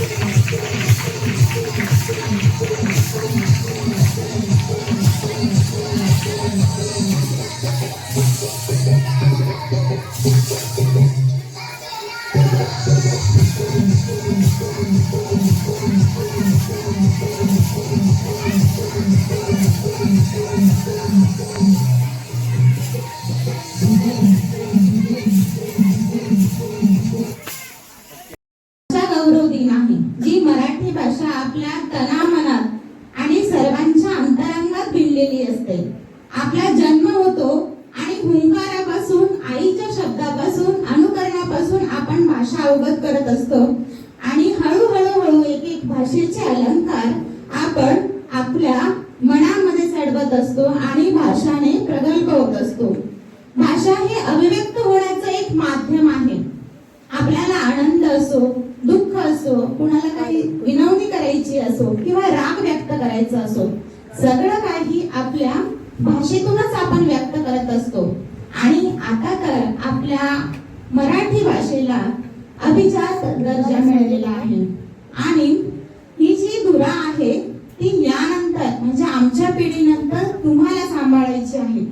भाषा अंतरंगात असते. आपला जन्म होतो आणि हुंकारापासून आईच्या शब्दापासून अनुकरणापासून आपण भाषा अवगत करत असतो. आणि हळूहळू हळू एक एक भाषेचे अलंकार आपण आपल्या मनामध्ये चढवत असतो आणि भाषाने प्रगल्भ होत असतो. भाषा हे अभिव्यक्त होण्याचं एक माध्यम आहे. आपल्याला आनंद असो दुःख असो कुणाला काही विनवणी करायची असो किंवा राग व्यक्त करायचा असो भाषेतूनच आपण व्यक्त करत असतो. आणि आता तर आपल्या मराठी भाषेला अभिजात दर्जा मिळालेला आहे. आणि ही जी धुरा आहे ती यानंतर म्हणजे आमच्या पिढीनंतर तुम्हाला सांभाळायची आहे.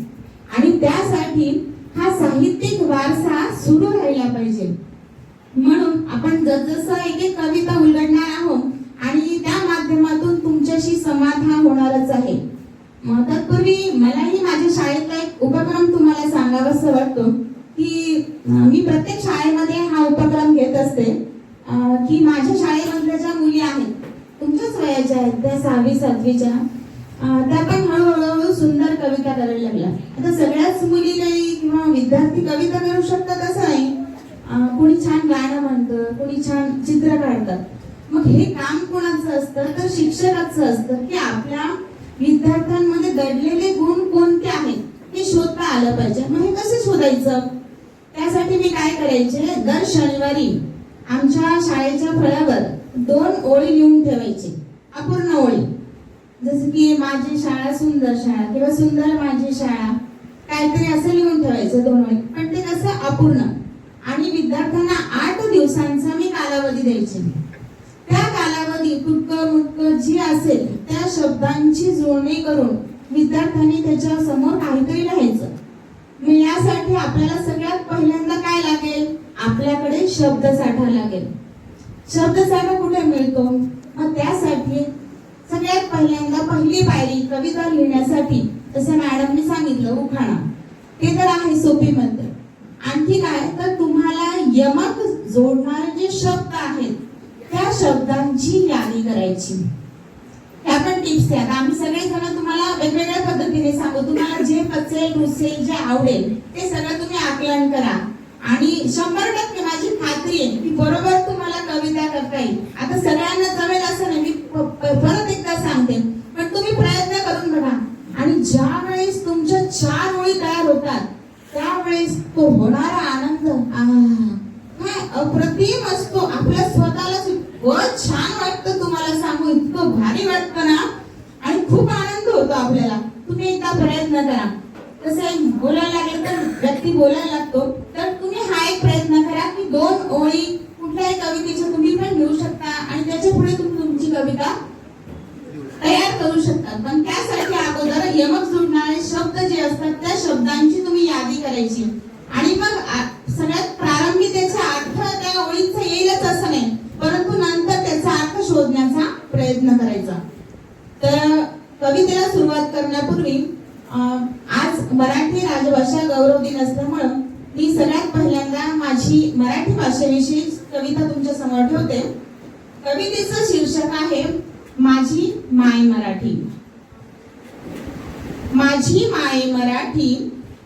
आणि त्यासाठी हा साहित्य वारसा सुरू राहिला पाहिजे म्हणून आपण जसजसं एक एक कविता उलगडणार आहोत आणि त्या माध्यमातून तुमच्याशी संवाद हा होणारच आहे मग तत्पूर्वी मलाही माझ्या शाळेतला एक उपक्रम तुम्हाला सांगावासा वाटतो की अं, मी प्रत्येक शाळेमध्ये हा उपक्रम घेत असते. की माझ्या शाळेमधल्या ज्या मुली आहेत तुमच्याच वयाच्या आहेत त्या सहावी सातवीच्या त्या पण हळूहळू सुंदर कविता करायला लागल्या. आता सगळ्याच मुली काही किंवा विद्यार्थी कविता करू शकतात असं नाही. कोणी छान गाणं म्हणतं कोणी छान चित्र काढतात. मग हे काम कोणाचं असतं? तर शिक्षकाचं असतं की आपल्या विद्यार्थ्यांमध्ये दडलेले गुण कोणते आहेत हे शोधता आलं पाहिजे. मग हे कसं शोधायचं? त्यासाठी मी काय करायचे? दर शनिवारी आमच्या शाळेच्या फळ्यावर दोन ओळी लिहून ठेवायची अपूर्ण ओळी. जसं की माझी शाळा सुंदर शाळा किंवा सुंदर माझी शाळा काहीतरी असं लिहून ठेवायचं दोन ओळी. पण ते कसं अपूर्ण? आणि विद्यार्थ्यांना आठ दिवसांचा मी कालावधी द्यायची. त्या कालावधी कुटक मुटक जी असेल त्या शब्दांची जुळणी करून विद्यार्थ्यांनी त्याच्यासमोर काहीतरी लिहायचं. मग यासाठी आपल्याला सगळ्यात पहिल्यांदा काय शब्दसाठा लागेल. शब्दसाठा कुठे मिळतो? मग त्यासाठी सगळ्यात पहिल्यांदा पहिली पायरी कविता लिहिण्यासाठी तसं मॅडमने सांगितलं उखाणा. ते तर आहे सोपी पद्धत आणखी काय? तर तुम्हाला यमक जोडणारे जे शब्द आहेत त्या शब्दांची यादी करायची. त्या पण टिप्स आहेत आम्ही सगळे जण तुम्हाला वेगवेगळ्या पद्धतीने सांगू. तुम्हाला जे पचेल रुसेल जे आवडेल ते सगळं तुम्ही आकलन करा. आणि शंभर टक्के माझी खात्री आहे की बरोबर तुम्हाला कविता करता येईल आता सगळ्यांना जमेल असं नाही. मी परत एकदा सांगते. पण तुम्ही प्रयत्न करून बघा. आणि ज्या वेळेस तुमच्या चार ओळी तयार होतात त्यावेळेस तो होणारा आनंद काय अप्रतिम असतो. आपल्या स्वतःला इतकं छान वाटतं तुम्हाला सांगू इतकं भारी वाटतं ना? आणि खूप आनंद होतो आपल्याला. तुम्ही एकदा प्रयत्न करा. तसं बोलायला लागलं तर व्यक्ती बोलायला लागतो. तर तुम्ही हा एक प्रयत्न करा की दोन ओळी कुठल्याही कवितेच्या तुम्ही पण घेऊ शकता आणि त्याच्या पुढे तुम्ही तुमची कविता तयार करू शकता पण त्यासाठी अगोदर यमक जोडणारे शब्द जे असतात त्या शब्दांची तुम्ही यादी करायची. आणि मग सगळ्यात प्रारंभी त्याचा अर्थ त्या ओळीचा येईलच असं नाही. परंतु नंतर त्याचा अर्थ शोधण्याचा प्रयत्न करायचा. तर कवितेला सुरुवात करण्यापूर्वी आज मराठी राजभाषा गौरव दिन असल्यामुळं मी सगळ्यात पहिल्यांदा माझी मराठी भाषेविषयी कविता तुमच्यासमोर ठेवते. कवितेचं शीर्षक आहे माझी माय मराठी. माझी माय मराठी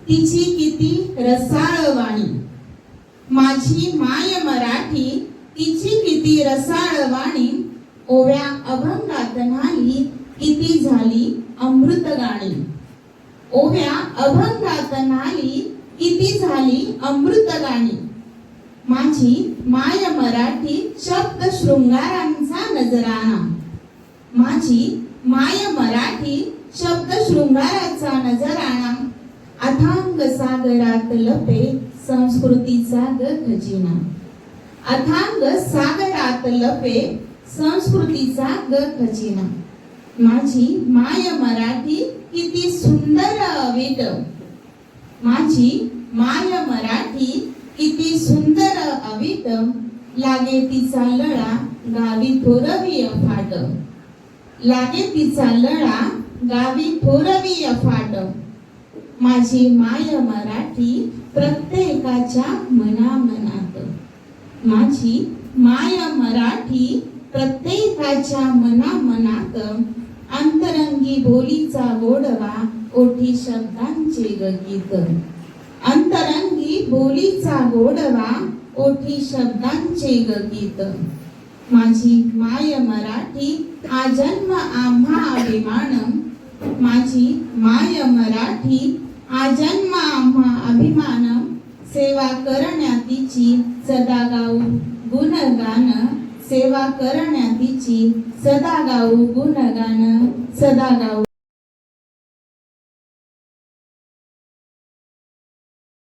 तिची किती रसाळ वाणी माझी माय मराठी तिची किती रसाळ वाणी ओव्या अभंगात नाही किती झाली अमृत गाणी ओव्या अभंगात नाही किती झाली अमृत गाणी माझी माय मराठी शब्द शृंगारांचा नजराणा. माझी माय मराठी शब्द शृंगाराचा नजराणा अथांग सागरात लपे संस्कृतीचा ग खजिना. अथांग सागरात लपे संस्कृतीचा ग खजिना. माझी माय मराठी किती सुंदर अवीट माझी माय मराठी किती सुंदर अवित लागे तिचा लळा गावी थोरवी फाट लागे तिचा लळा गावी थोरवी अफाट माझी माय मराठी प्रत्येकाच्या मनामनात. माझी माय मराठी प्रत्येकाच्या मनामनात. अंतरंगी बोलीचा गोडवा ओठी शब्दांचे गीत. अंतरंगी बोलीचा गोडवा ओठी शब्दांचे गीत. माझी माय मराठी हा जन्म आम्हा अभिमान. माझी माय मराठी आजन्म आम्हा अभिमान सेवा करण्यातीची सदा गाऊ गुणगान सेवा करण्यातीची सदा गाऊ गुणगान सदा गाऊ